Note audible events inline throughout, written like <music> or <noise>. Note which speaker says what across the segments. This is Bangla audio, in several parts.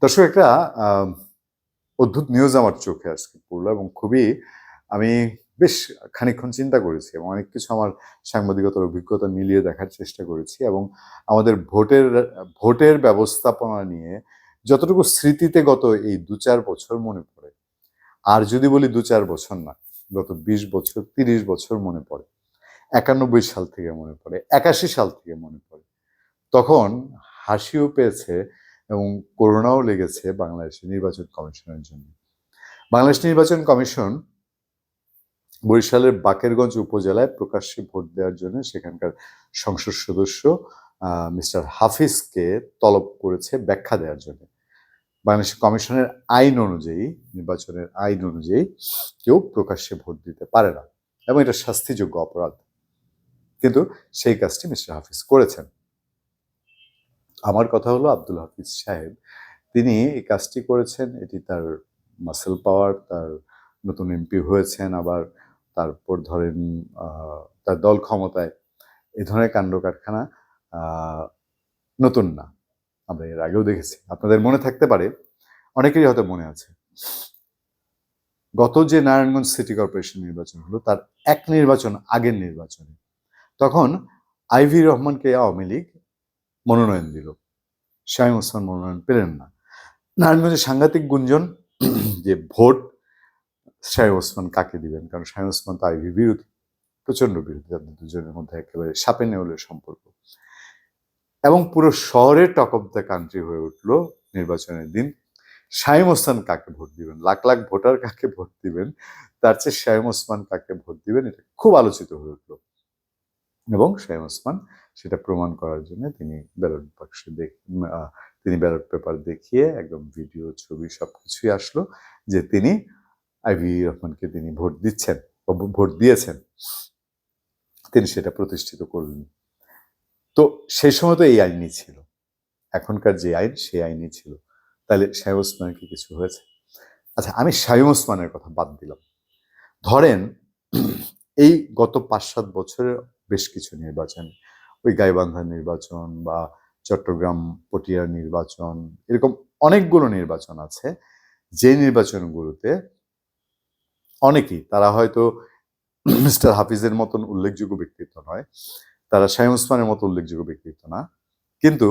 Speaker 1: দর্শক, একটা অদ্ভুত নিউজ আমার চোখে আজকে পড়ল এবং খুবই আমি বেশ খানিকক্ষণ চিন্তা করেছি এবং অনেক কিছু আমার সাংবাদিকতার অভিজ্ঞতা মিলিয়ে দেখার চেষ্টা করেছি এবং আমাদের ভোটের ভোটের ব্যবস্থাপনা নিয়ে যতটুকু স্মৃতিতে গত এই দু চার বছর মনে পড়ে, আর যদি বলি দু চার বছর না, গত বিশ বছর, তিরিশ বছর মনে পড়ে, একানব্বই সাল থেকে মনে পড়ে, একাশি সাল থেকে মনে পড়ে, তখন হাসিও পেয়েছে এবং করোনাও লেগেছে বাংলাদেশের নির্বাচন কমিশনের জন্য। বাংলাদেশ নির্বাচন কমিশন বরিশালের বাকেরগঞ্জ উপজেলায় প্রকাশ্যে ভোট দেওয়ার জন্য সেখানকার সংসদ সদস্য মিস্টার হাফিজকে তলব করেছে ব্যাখ্যা দেওয়ার জন্য। বাংলাদেশ কমিশনের আইন অনুযায়ী, নির্বাচনের আইন অনুযায়ী কেউ প্রকাশ্যে ভোট দিতে পারে না এবং এটা শাস্তিযোগ্য অপরাধ। কিন্তু সেই কাজটি মিস্টার হাফিজ করেছেন। আমার কথা হলো আব্দুল হাফিজ সাহেব। তিনি এই কাজটি করেছেন, এটি তার মাসেল পাওয়ার তার নতুন এমপি হয়েছেন, আবার তারপর ধরেন তার দল ক্ষমতায়। এ ধরনের কাণ্ড কারখানা নতুন না। আমরা এর আগেও দেখেছি। আপনাদের মনে থাকতে পারে, অনেকেরই হয়তো মনে আছে। গত যে নারায়ণগঞ্জ সিটি কর্পোরেশন নির্বাচন হলো, তার এক নির্বাচন আগের নির্বাচনে। তখন আইভি রহমানকে আওয়ামী লীগ মনোনয়ন দিল। শাহিম ওসমান মনোনয়ন পেলেন না। নারায়ণগঞ্জে সাংঘাতিক গুঞ্জন, <clears throat> যে ভোট শাহিম ওসমান কাকে দিবেন? কারণ শাহিম ওসমান তো আইভি বিরোধী প্রচণ্ড বিরোধী। তাদের দুজনের মধ্যে একেবারে সাপে নেউলের সম্পর্ক। এবং পুরো শহরে টক অফ দ্য কান্ট্রি হয়ে উঠল নির্বাচনের দিন। শাহিম ওসমান কাকে ভোট দিবেন? লাখ লাখ ভোটার কাকে ভোট দিবেন? তার চেয়ে শাহিম ওসমান কাকে ভোট দিবেন? এটা খুব আলোচিত হয়ে উঠল। এবং শাহিম ওসমান সেটা প্রমাণ করার জন্য তিনি ব্যালট বাক্সে তিনি ব্যালট পেপার দেখিয়ে একদম ভিডিও ছবি সব কিছুই আসলো যে তিনি আইভি রহমানকে তিনি ভোট দিচ্ছেন ভোট দিয়েছেন। তিনি সেটা প্রতিষ্ঠিত করলেন। তো সেই সময় তো এই আইনই ছিল। এখনকার যে আইন সেই আইনই ছিল। তাহলে শাহিম ওসমানের কি কিছু হয়েছে? আচ্ছা আমি শাহিম ওসমানের কথা বাদ দিলাম। ধরেন এই গত পাঁচ সাত বছরের বেশ কিছু নির্বাচন ওই গাইবান্ধা নির্বাচন বা চট্টগ্রাম পটিয়ার নির্বাচন, এরকম অনেকগুলো নির্বাচন আছে। যে নির্বাচনগুলোতে অনেকেই, তারা হয়তো <clears throat> মিস্টার হাফিজের মতন উল্লেখযোগ্য ব্যক্তিত্ব নয়, তারা শাহিম ওসমানের মতো উল্লেখযোগ্য ব্যক্তিত্ব না। কিন্তু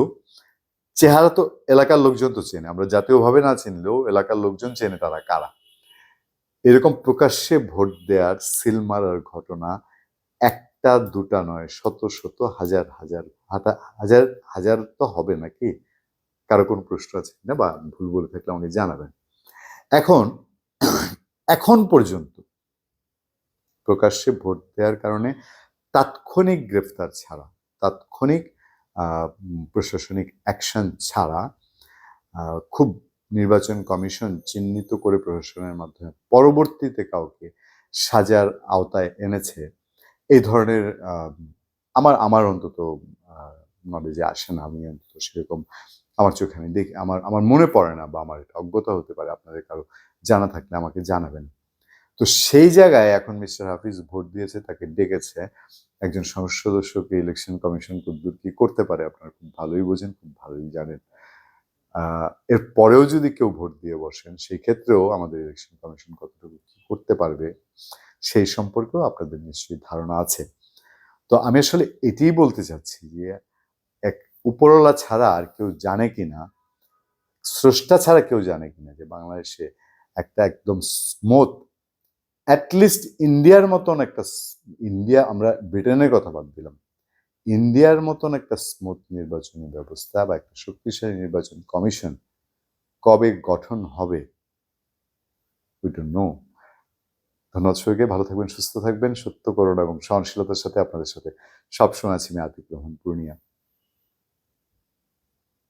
Speaker 1: চেহারা তো এলাকার লোকজন তো চেনে, আমরা জাতীয়ভাবে না চিনলেও এলাকার লোকজন চেনে তারা কারা। এরকম প্রকাশ্যে ভোট দেওয়ার সিল মারার ঘটনা একটা, দুটা নয়, শত শত, হাজার হাজার হাজার হাজার তো হবে নাকি? কারও কোনো প্রশ্ন আছে না বা ভুল বলে থাকলে আমাকে জানাবেন। এখন এখন পর্যন্ত প্রকাশ্যে ভোট দেওয়ার কারণে তাৎক্ষণিক গ্রেফতার ছাড়া, তাৎক্ষণিক প্রশাসনিক অ্যাকশন ছাড়া খুব নির্বাচন কমিশন চিহ্নিত করে প্রশাসনের মাধ্যমে পরবর্তীতে কাউকে সাজার আওতায় এনেছে এই ধরনের আমার আমার অন্তত নলেজে আসে না। আমি অন্তত সেরকম আমার চোখে আমি দেখি, আমার আমার মনে পড়ে না বা আমার এটা অজ্ঞতা হতে পারে আপনাদের কারও জানা থাকলে আমাকে জানাবেন। তো সেই জায়গায় এখন মিস্টার হাফিজ ভোট দিয়েছে, তাকে ডেকেছে। একজন সংসদ সদস্যকে ইলেকশন কমিশন কদ্দূর কি করতে পারে আপনারা খুব ভালোই বোঝেন, খুব ভালোই জানেন। এর পরেও যদি কেউ ভোট দিয়ে বসেন, সেই ক্ষেত্রেও আমাদের ইলেকশন কমিশন কতটুকু কি করতে পারবে? সেই সম্পর্কেও আপনাদের নিশ্চয়ই ধারণা আছে। তো আমি আসলে এটাই বলতে চাচ্ছি যে, এক উপরওয়ালা ছাড়া আর কেউ জানে কি না স্রষ্টা ছাড়া কেউ জানে কি না যে বাংলাদেশে একটা একদম স্মুথ অ্যাটলিস্ট ইন্ডিয়ার মতন একটা ইন্ডিয়া আমরা ব্রিটেনের কথা বাদ দিলাম, ইন্ডিয়ার মতন একটা স্মুথ নির্বাচনী ব্যবস্থা বা একটা শক্তিশালী নির্বাচন কমিশন কবে গঠন হবে উই ডোন্ট নো ধন্যবাদ সবাইকে, ভালো থাকবেন, সুস্থ থাকবেন, সত্য, করুণা এবং সহনশীলতার সাথে আপনাদের সাথে সবসময় আছি আমি আতিক রহমান পূর্ণিয়া।